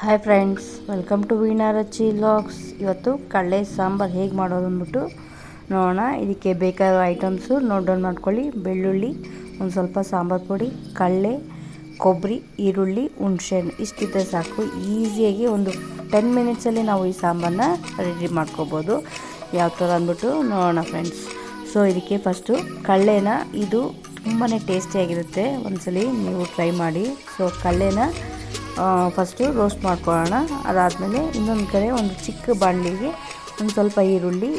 Hi friends welcome to Veena Rachi vlogs ಇವತ್ತು ಕಡಲೆ ಸಾಂಬಾರು ಹೇಗೆ ಮಾಡೋದು ಅಂದ್ಬಿಟ್ಟು ನೋಡೋಣ. ಇದಕ್ಕೆ ಬೇಕಾದ ಐಟಮ್ಸು ನೋಟ್ ಡೌನ್ ಮಾಡ್ಕೊಳ್ಳಿ. ಬೆಳ್ಳುಳ್ಳಿ, ಒಂದು ಸ್ವಲ್ಪ ಸಾಂಬಾರು ಪುಡಿ, ಕಡಲೆ ಕೊಬ್ಬರಿ ಈರುಳ್ಳಿ, ಹುಣ್ಸೆಹಣ್ಣು. ಇಷ್ಟಿದ್ದರೆ ಸಾಕು. ಈಸಿಯಾಗಿ ಒಂದು ಟೆನ್ ಮಿನಿಟ್ಸಲ್ಲಿ ನಾವು ಈ ಸಾಂಬಾರನ್ನ ರೆಡಿ ಮಾಡ್ಕೋಬೋದು. ಯಾವ ಥರ ಅಂದ್ಬಿಟ್ಟು ನೋಡೋಣ ಫ್ರೆಂಡ್ಸ್ ಸೊ ಇದಕ್ಕೆ ಫಸ್ಟು ಕಡಲೆನ, ಇದು ತುಂಬಾ ಟೇಸ್ಟಿಯಾಗಿರುತ್ತೆ ಒಂದ್ಸಲಿ ನೀವು ಟ್ರೈ ಮಾಡಿ. ಸೊ ಕಡಲೆನ ಫಸ್ಟು ರೋಸ್ಟ್ ಮಾಡ್ಕೊಳ್ಳೋಣ. ಅದಾದಮೇಲೆ ಇನ್ನೊಂದು ಕಡೆ ಒಂದು ಚಿಕ್ಕ ಬಾಣಲಿಗೆ ಒಂದು ಸ್ವಲ್ಪ ಈರುಳ್ಳಿ,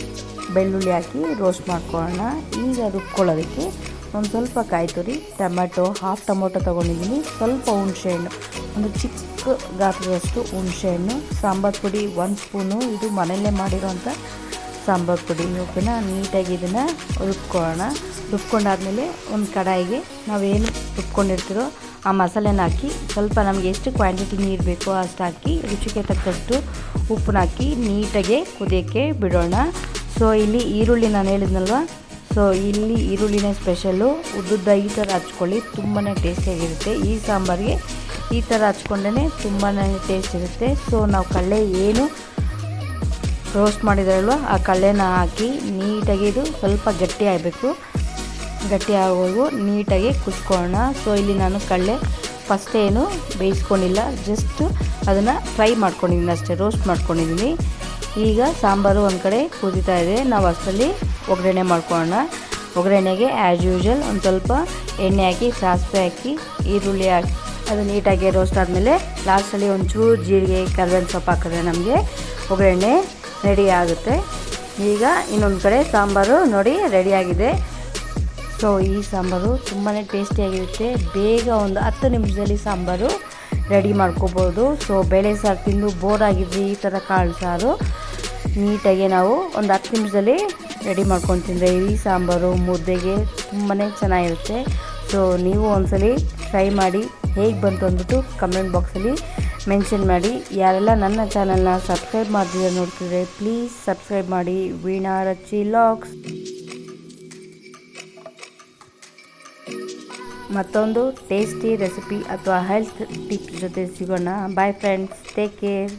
ಬೆಳ್ಳುಳ್ಳಿ ಹಾಕಿ ರೋಸ್ಟ್ ಮಾಡ್ಕೊಳ್ಳೋಣ. ಈಗ ರುಬ್ಕೊಳ್ಳೋದಕ್ಕೆ ಒಂದು ಸ್ವಲ್ಪ ಕಾಯಿ ತುರಿ, ಟೊಮೆಟೊ ಹಾಫ್ ಟೊಮೊಟೊ ತೊಗೊಂಡಿದ್ದೀನಿ. ಸ್ವಲ್ಪ ಹುಣಸೆಹಣ್ಣು, ಒಂದು ಚಿಕ್ಕ ಗಾತ್ರದಷ್ಟು ಹುಣಸೆಹಣ್ಣು, ಸಾಂಬಾರು ಪುಡಿ ಒಂದು ಸ್ಪೂನು ಇದು ಮನೆಯಲ್ಲೇ ಮಾಡಿರೋಂಥ ಸಾಂಬಾರು ಪುಡಿ. ಉಪ್ಪಿನ ನೀಟಾಗಿ ಇದನ್ನು ರುಬ್ಕೊಳ್ಳೋಣ. ರುಬ್ಕೊಂಡಾದಮೇಲೆ ಒಂದು ಕಡಾಯಿಗೆ ನಾವೇನು ರುಬ್ಕೊಂಡಿರ್ತೀರೋ ಆ ಮಸಾಲೆನ ಹಾಕಿ ಸ್ವಲ್ಪ ನಮಗೆ ಎಷ್ಟು ಕ್ವಾಂಟಿಟಿ ನೀರು ಬೇಕೋ ಅಷ್ಟು ಹಾಕಿ, ರುಚಿಗೆ ತಕ್ಕಷ್ಟು ಉಪ್ಪನ್ನ ಹಾಕಿ ನೀಟಾಗಿ ಕುದಿಯೋಕ್ಕೆ ಬಿಡೋಣ. ಸೊ ಇಲ್ಲಿ ಈರುಳ್ಳಿ ನಾನು ಹೇಳಿದ್ನಲ್ವ? ಸೊ ಇಲ್ಲಿ ಈರುಳ್ಳಿನೇ ಸ್ಪೆಷಲ್ಲು ಉದ್ದುದ್ದ ಈ ಥರ ಹಚ್ಕೊಳ್ಳಿ ತುಂಬಾ ಟೇಸ್ಟಿಯಾಗಿರುತ್ತೆ ಈ ಸಾಂಬಾರಿಗೆ ಈ ಥರ ಹಚ್ಕೊಂಡೇ ತುಂಬಾ ಟೇಸ್ಟ್ ಇರುತ್ತೆ. ಸೊ ನಾವು ಕಳ್ಳೆ ಏನು ರೋಸ್ಟ್ ಮಾಡಿದ್ರಲ್ವ, ಆ ಕಡಲೆನ ಹಾಕಿ ನೀಟಾಗಿ ಇದು ಸ್ವಲ್ಪ ಗಟ್ಟಿ ಆಗಬೇಕು. ಗಟ್ಟಿ ಆಗೋವರೆಗೂ ನೀಟಾಗಿ ಕುಸ್ಕೊಳ್ಳೋಣ ಸೊ ಇಲ್ಲಿ ನಾನು ಕಳ್ಳೆ ಫಸ್ಟ್ ಏನು ಬೇಯಿಸ್ಕೊಂಡಿಲ್ಲ ಜಸ್ಟ್ ಅದನ್ನು ಫ್ರೈ ಮಾಡ್ಕೊಂಡಿದ್ದೀನಿ ಅಷ್ಟೇ ರೋಸ್ಟ್ ಮಾಡ್ಕೊಂಡಿದ್ದೀನಿ. ಈಗ ಸಾಂಬಾರು ಒಂದು ಕಡೆ ಕುದೀತಾ ಇದೆ. ನಾವು ಅಷ್ಟರಲ್ಲಿ ಒಗ್ಗರಣೆ ಮಾಡ್ಕೊಳ್ಳೋಣ. ಒಗ್ಗರಣೆಗೆ ಆ್ಯಸ್ ಯೂಶಲ್ ಒಂದು ಸ್ವಲ್ಪ ಎಣ್ಣೆ ಹಾಕಿ, ಸಾಸಿವೆ ಹಾಕಿ, ಈರುಳ್ಳಿ ಹಾಕಿ, ಅದು ನೀಟಾಗಿ ರೋಸ್ಟ್ ಆದಮೇಲೆ ಲಾಸ್ಟಲ್ಲಿ ಒಂಚೂರು ಜೀರಿಗೆ, ಕರ್ಬೇವಿನ ಸೊಪ್ಪು ಹಾಕಿದ್ರೆ ನಮಗೆ ಒಗ್ಗರಣೆ ರೆಡಿ ಆಗುತ್ತೆ. ಈಗ ಇನ್ನೊಂದು ಕಡೆ ಸಾಂಬಾರು ನೋಡಿ ರೆಡಿಯಾಗಿದೆ ಸೊ, ಈ ಸಾಂಬಾರು ತುಂಬಾ ಟೇಸ್ಟಿಯಾಗಿರುತ್ತೆ. ಬೇಗ ಒಂದು ಹತ್ತು ನಿಮಿಷದಲ್ಲಿ ಸಾಂಬಾರು ರೆಡಿ ಮಾಡ್ಕೋಬೋದು. ಸೊ, ಬೇಳೆ ಸಾರು ತಿಂದು ಬೋರ್ ಆಗಿದ್ವಿ, ಈ ಥರ ಕಾಳು ಸಾರು. ನೀಟಾಗಿ ನಾವು ಒಂದು ಹತ್ತು ನಿಮಿಷದಲ್ಲಿ ರೆಡಿ ಮಾಡ್ಕೊಂಡು ತಿಂದರೆ ಈ ಸಾಂಬಾರು ಮುದ್ದೆಗೆ ತುಂಬಾ ಚೆನ್ನಾಗಿರುತ್ತೆ. ಸೊ, ನೀವು ಒಂದ್ಸಲಿ ಟ್ರೈ ಮಾಡಿ ಹೇಗೆ ಬಂತು ಅಂದ್ಬಿಟ್ಟು ಕಮೆಂಟ್ ಬಾಕ್ಸಲ್ಲಿ ಮೆನ್ಷನ್ ಮಾಡಿ. ಯಾರೆಲ್ಲ ನನ್ನ ಚಾನಲ್ನ ಸಬ್ಸ್ಕ್ರೈಬ್ ಮಾಡಿದ್ರೆ ನೋಡ್ತಿದ್ರೆ ಪ್ಲೀಸ್ ಸಬ್ಸ್ಕ್ರೈಬ್ ಮಾಡಿ. ವೀಣಾ ರಚ್ಚಿ ಲಾಗ್ಸ್ ಮತ್ತೊಂದು ಟೇಸ್ಟಿ ರೆಸಿಪಿ ಅಥವಾ ಹೆಲ್ತ್ ಟಿಪ್ ಜೊತೆ ಸಿಗೋಣ. Bye friends take care